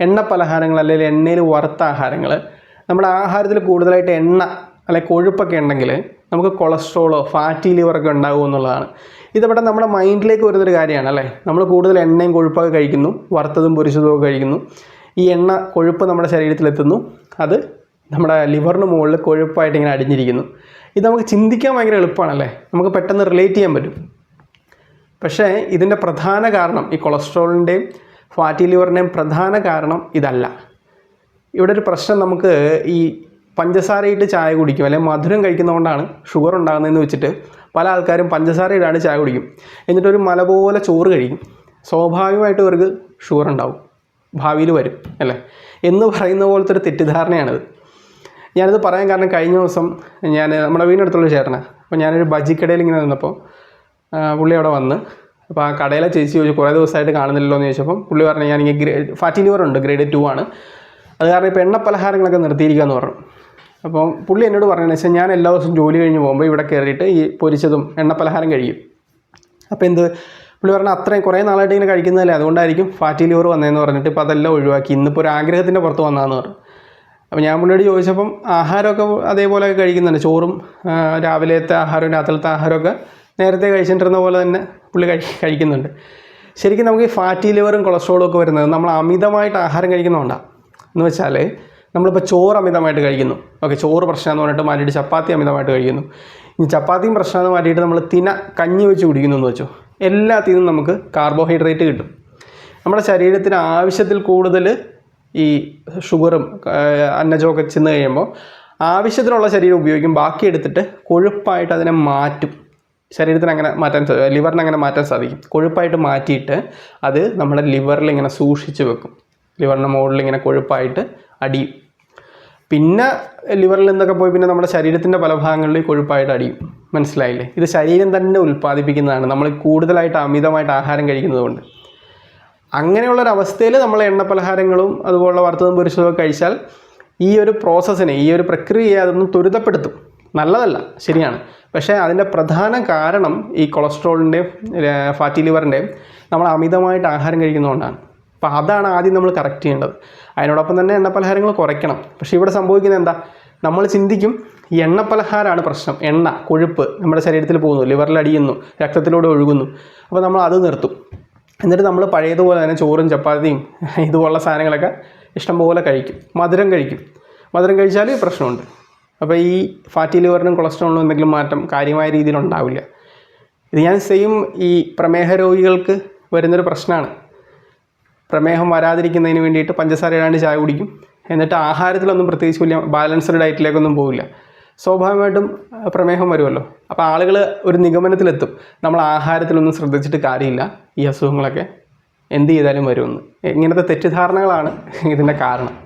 എണ്ണ പലഹാരങ്ങൾ അല്ലെങ്കിൽ എണ്ണയിൽ വറുത്ത ആഹാരങ്ങൾ. നമ്മുടെ ആഹാരത്തിൽ കൂടുതലായിട്ട് എണ്ണ അല്ലെങ്കിൽ കൊഴുപ്പൊക്കെ ഉണ്ടെങ്കിൽ നമുക്ക് കൊളസ്ട്രോളോ ഫാറ്റി ലിവറൊക്കെ ഉണ്ടാകും എന്നുള്ളതാണ്. ഇതിവിടെ നമ്മുടെ മൈൻഡിലേക്ക് വരുന്നൊരു കാര്യമാണ് അല്ലേ? നമ്മൾ കൂടുതൽ എണ്ണയും കൊഴുപ്പൊക്കെ കഴിക്കുന്നു വറുത്തതും പൊരിച്ചതും ഒക്കെ കഴിക്കുന്നു. ഈ എണ്ണ കൊഴുപ്പ് നമ്മുടെ ശരീരത്തിലെത്തുന്നു അത് നമ്മുടെ ലിവറിന് മുകളിൽ കൊഴുപ്പായിട്ട് ഇങ്ങനെ അടിഞ്ഞിരിക്കുന്നു. ഇത് നമുക്ക് ചിന്തിക്കാൻ ഭയങ്കര എളുപ്പമാണല്ലേ നമുക്ക് പെട്ടെന്ന് റിലേറ്റ് ചെയ്യാൻ പറ്റും. പക്ഷേ ഇതിന്റെ പ്രധാന കാരണം ഈ കൊളസ്ട്രോളിന്റെയും ഫാറ്റി ലിവറിന്റെ പ്രധാന കാരണം ഇതല്ല. ഇവിടെ ഒരു പ്രശ്നം നമുക്ക് ഈ പഞ്ചസാരയിട്ട് ചായ കുടിക്കും അല്ലെങ്കിൽ മധുരം കഴിക്കുന്നതുകൊണ്ടാണ് ഷുഗർ ഉണ്ടാകുന്നതെന്ന് വെച്ചിട്ട് പല ആൾക്കാരും പഞ്ചസാര ഇടാണ്ട് ചായ കുടിക്കും. എന്നിട്ട് ഒരു മല പോലെ ചോറ് കഴിക്കും. സ്വാഭാവികമായിട്ട് ഇവർക്ക് ഷുഗർ ഉണ്ടാവും. ഭാവിയിൽ വരും അല്ലേ? എന്ന് പറയുന്ന പോലത്തെ ഒരു തെറ്റിദ്ധാരണയാണിത്. ഞാനിത് പറയാൻ കാരണം കഴിഞ്ഞ ദിവസം ഞാൻ നമ്മുടെ വീടിനടുത്തുള്ള ചേട്ടനാണ്. അപ്പോൾ ഞാനൊരു ബജിക്കടയിൽ ഇങ്ങനെ നിന്നപ്പോൾ പുള്ളി അവിടെ വന്ന് അപ്പോൾ ആ കടയിലെ ചേച്ചി ചോദിച്ചു കുറേ ദിവസമായിട്ട് കാണുന്നില്ലല്ലോ എന്ന് ചോദിച്ചപ്പം പുള്ളി പറഞ്ഞു ഞാൻ ഇങ്ങനെ ഗ്രേ ഫാറ്റി ലിവർ ഉണ്ട് ഗ്രേഡ് ടു ആണ്. അത് കാരണം ഇപ്പോൾ എണ്ണ പലഹാരങ്ങളൊക്കെ നിർത്തിയിരിക്കുകയെന്ന് പറഞ്ഞു. അപ്പം പുള്ളി എന്നോട് പറഞ്ഞതെന്ന് വെച്ചാൽ ഞാൻ എല്ലാ ദിവസവും ജോലി കഴിഞ്ഞ് പോകുമ്പോൾ ഇവിടെ കയറിയിട്ട് ഈ പൊരിച്ചതും എണ്ണ പലഹാരം കഴിക്കും അപ്പോൾ എന്ത്? പുള്ളി പറഞ്ഞാൽ അത്രയും കുറേ നാളായിട്ട് ഇങ്ങനെ കഴിക്കുന്നതല്ലേ അതുകൊണ്ടായിരിക്കും ഫാറ്റി ലിവർ വന്നതെന്ന് പറഞ്ഞിട്ട് ഇപ്പോൾ അതെല്ലാം ഒഴിവാക്കി. ഇന്നിപ്പോൾ ഒരു ആഗ്രഹത്തിന്റെ പുറത്ത് വന്നതെന്ന് പറഞ്ഞു. അപ്പോൾ ഞാൻ പുള്ളിയോട് ചോദിച്ചപ്പം ആഹാരമൊക്കെ അതേപോലെ കഴിക്കുന്നുണ്ട് ചോറും രാവിലത്തെ ആഹാരവും രാത്രിയിലത്തെ ആഹാരമൊക്കെ നേരത്തെ കഴിച്ചിട്ടിരുന്ന പോലെ തന്നെ പുള്ളി കഴി കഴിക്കുന്നുണ്ട്. ശരിക്കും നമുക്ക് ഈ ഫാറ്റി ലിവറും കൊളസ്ട്രോളും ഒക്കെ വരുന്നത് നമ്മൾ അമിതമായിട്ട് ആഹാരം കഴിക്കുന്നതുകൊണ്ടാണ് എന്ന് വെച്ചാൽ നമ്മളിപ്പോൾ ചോറ് അമിതമായിട്ട് കഴിക്കുന്നു. ഓക്കെ ചോറ് പ്രശ്നമെന്ന് പറഞ്ഞിട്ട് മാറ്റിയിട്ട് ചപ്പാത്തി അമിതമായിട്ട് കഴിക്കുന്നു. ഇനി ചപ്പാത്തിയും പ്രശ്നമെന്ന് മാറ്റിയിട്ട് നമ്മൾ തിന കഞ്ഞി വെച്ച് കുടിക്കുന്നു എന്ന് വെച്ചോ. എല്ലാത്തിനും നമുക്ക് കാർബോഹൈഡ്രേറ്റ് കിട്ടും. നമ്മുടെ ശരീരത്തിന് ആവശ്യത്തിൽ കൂടുതൽ ഈ ഷുഗറും അന്നജമൊക്കെ ചെന്ന് കഴിയുമ്പോൾ ആവശ്യത്തിനുള്ള ശരീരം ഉപയോഗിക്കും. ബാക്കി എടുത്തിട്ട് കൊഴുപ്പായിട്ട് അതിനെ മാറ്റും. ശരീരത്തിന് അങ്ങനെ മാറ്റാൻ ലിവറിന് അങ്ങനെ മാറ്റാൻ സാധിക്കും. കൊഴുപ്പായിട്ട് മാറ്റിയിട്ട് അത് നമ്മുടെ ലിവറിൽ ഇങ്ങനെ സൂക്ഷിച്ച് വെക്കും. ലിവറിന്റെ മുകളിൽ ഇങ്ങനെ കൊഴുപ്പായിട്ട് അടിയും. പിന്നെ ലിവറിൽ നിന്നൊക്കെ പോയി പിന്നെ നമ്മുടെ ശരീരത്തിന്റെ പല ഭാഗങ്ങളിൽ കൊഴുപ്പായിട്ട് അടിയും. മനസ്സിലായില്ലേ? ഇത് ശരീരം തന്നെ ഉൽപ്പാദിപ്പിക്കുന്നതാണ്. നമ്മൾ കൂടുതലായിട്ട് അമിതമായിട്ട് ആഹാരം കഴിക്കുന്നതുകൊണ്ട്. അങ്ങനെയുള്ളൊരവസ്ഥയിൽ നമ്മൾ എണ്ണ പലഹാരങ്ങളും അതുപോലുള്ള വറുത്തതും പൊരിച്ചതും കഴിച്ചാൽ ഈ ഒരു പ്രോസസ്സിനെ ഈ ഒരു പ്രക്രിയയെ അതൊന്നും ത്വരിതപ്പെടുത്തും. നല്ലതല്ല. ശരിയാണ്. പക്ഷേ അതിന്റെ പ്രധാന കാരണം ഈ കൊളസ്ട്രോളിന്റെയും ഫാറ്റി ലിവറിന്റെയും നമ്മൾ അമിതമായിട്ട് ആഹാരം കഴിക്കുന്നതുകൊണ്ടാണ്. അപ്പോൾ അതാണ് ആദ്യം നമ്മൾ കറക്റ്റ് ചെയ്യേണ്ടത്. അതിനോടൊപ്പം തന്നെ എണ്ണ പലഹാരങ്ങൾ കുറയ്ക്കണം. പക്ഷേ ഇവിടെ സംഭവിക്കുന്നത് എന്താ? നമ്മൾ ചിന്തിക്കും ഈ എണ്ണ പലഹാരമാണ് പ്രശ്നം. എണ്ണ കൊഴുപ്പ് നമ്മുടെ ശരീരത്തിൽ പോകുന്നു ലിവറിൽ അടിയുന്നു രക്തത്തിലൂടെ ഒഴുകുന്നു. അപ്പോൾ നമ്മൾ അത് നിർത്തും. എന്നിട്ട് നമ്മൾ പഴയതുപോലെ തന്നെ ചോറും ചപ്പാത്തിയും ഇതുപോലുള്ള സാധനങ്ങളൊക്കെ ഇഷ്ടംപോലെ കഴിക്കും. മധുരം കഴിക്കും. മധുരം കഴിച്ചാൽ പ്രശ്നമുണ്ട്. അപ്പോൾ ഈ ഫാറ്റി ലിവറിനും കൊളസ്ട്രോളിനും എന്തെങ്കിലും മാറ്റം കാര്യമായ രീതിയിൽ ഉണ്ടാവില്ല. ഇത് ഞാൻ സെയിം ഈ പ്രമേഹ രോഗികൾക്ക് വരുന്നൊരു പ്രശ്നമാണ് പ്രമേഹം വരാതിരിക്കുന്നതിന് വേണ്ടിയിട്ട് പഞ്ചസാര ഇടാണ്ട് ചായ കുടിക്കും. എന്നിട്ട് ആഹാരത്തിലൊന്നും പ്രത്യേകിച്ച് വലിയ ബാലൻസ്ഡ് ഡയറ്റിലേക്കൊന്നും പോവില്ല. സ്വാഭാവികമായിട്ടും പ്രമേഹം വരുമല്ലോ. അപ്പോൾ ആളുകൾ ഒരു നിഗമനത്തിലെത്തും. നമ്മൾ ആഹാരത്തിലൊന്നും ശ്രദ്ധിച്ചിട്ട് കാര്യമില്ല. ഈ അസുഖങ്ങളൊക്കെ എന്ത് ചെയ്താലും വരുമെന്ന്. ഇങ്ങനത്തെ തെറ്റിദ്ധാരണകളാണ് ഇതിന്റെ കാരണം.